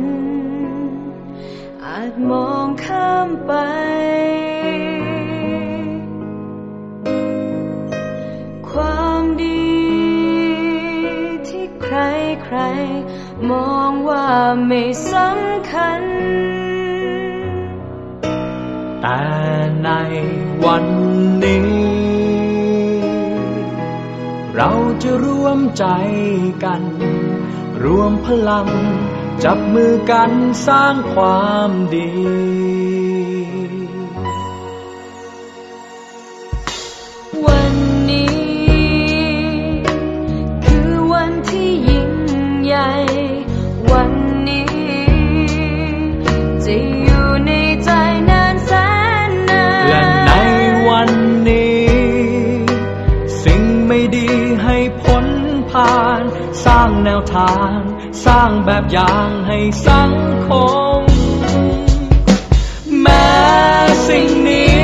น อาจมองข้ามไป ความดีที่ใครใครมองว่าไม่สำคัญ แต่ในวันนี้ เราจะร่วมใจกัน รวมพลัง จับมือกันสร้างความดี วันนี้ คือวันที่ยิ่งใหญ่ วันนี้ จะอยู่ในใจนานแสนนานและในวันนี้ สิ่งไม่ดีให้พ้นผ่าน สร้างแนวทาง สร้างแบบอย่างให้สังคม แม้สิ่งนี้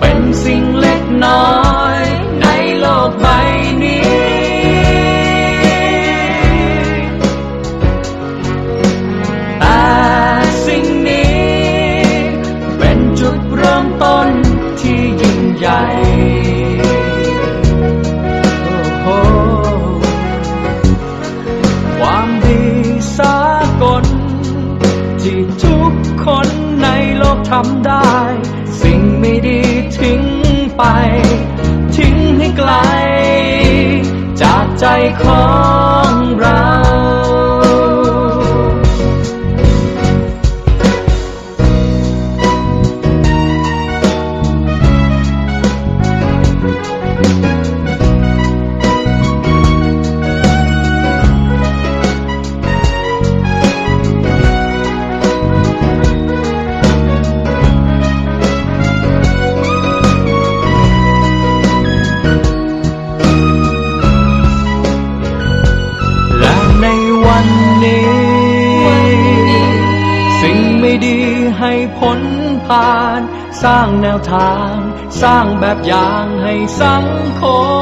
เป็นสิ่งเล็กน้อย ทำได้ สิ่งไม่ดีทิ้งไป ทิ้งให้ไกล จากใจของเรา ให้พ้นผ่าน สร้างแนวทาง สร้างแบบอย่างให้สังคม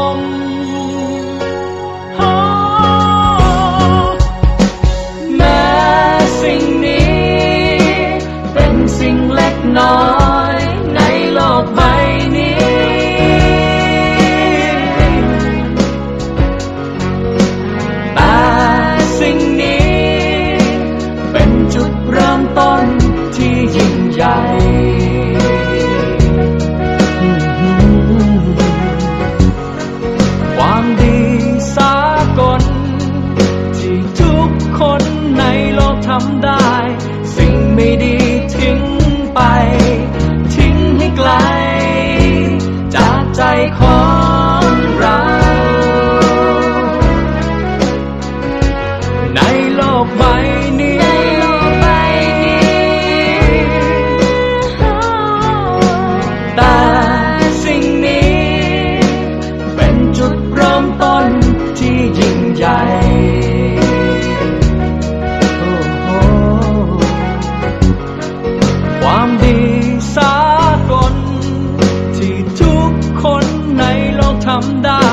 ำได้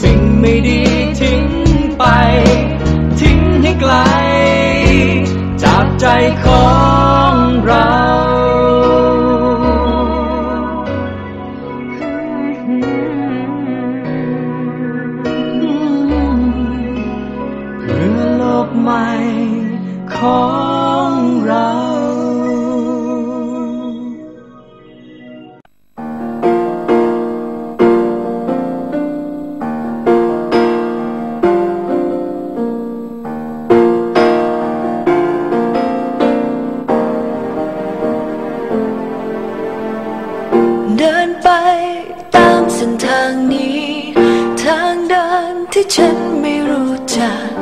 สิ่งไม่ดีทิ้งไป ทิ้งให้ไกล จากใจของเราเพื่อโลกใหม่ขอ ที่ฉันไม่รู้จัก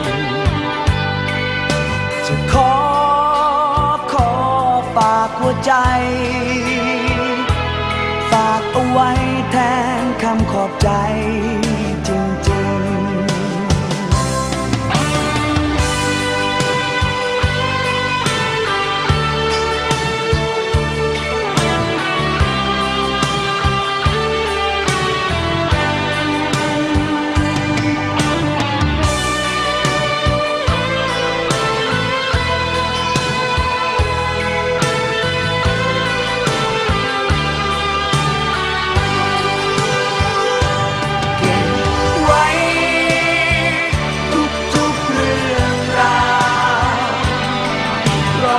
ใจฝากเอาไว้แทนคำขอบใจ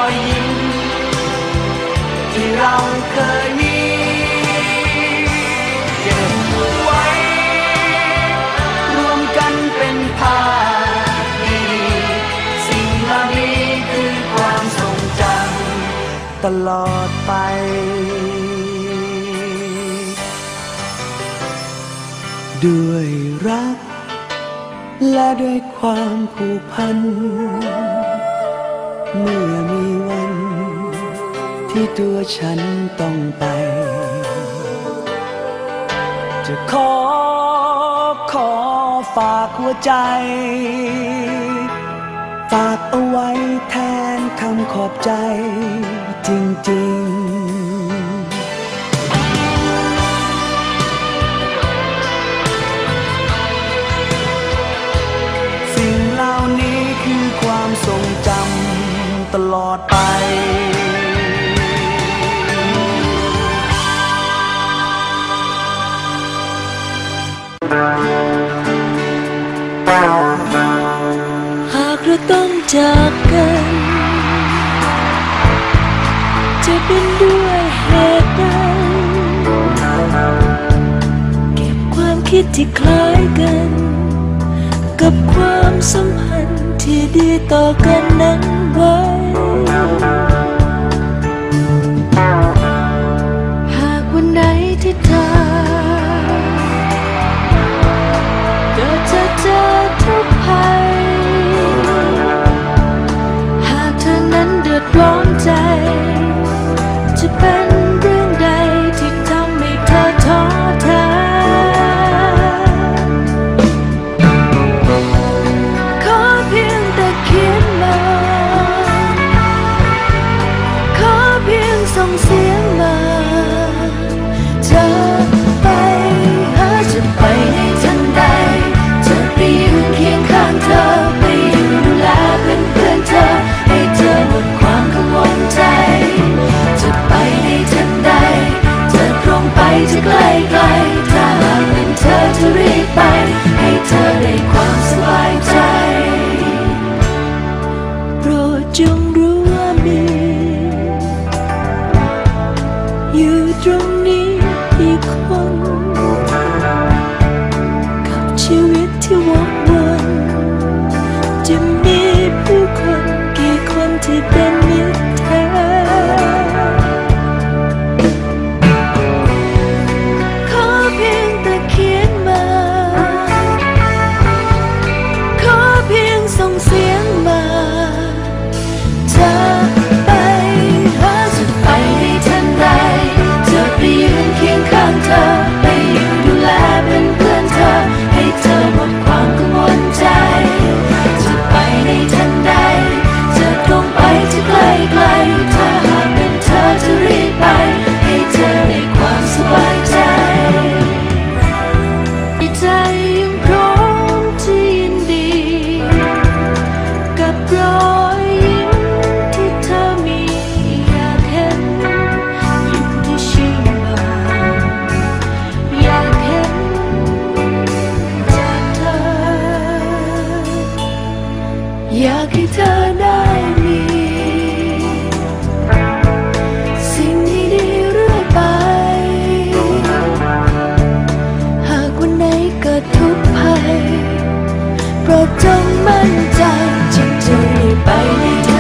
อยยิ้มที่เราเคยมีเก็บไว้ รวมกันเป็นภาพดีสิ่งเหล่านี้คือความทรงจำตลอดไปด้วยรัก และด้วยความผูกพัน เมื่อมี ที่ตัวฉันต้องไป จะขอขอฝากหัวใจ ฝากเอาไว้แทนคำขอบใจจริงๆสิ่งเหล่านี้คือความทรงจำตลอดไป จากกัน จะเป็นด้วยเหตุใดเก็บความคิดที่คล้ายกัน กับความสัมพันธ์ที่ดีต่อกันนั้น จงมั่นใจฉันจะรีบไปใน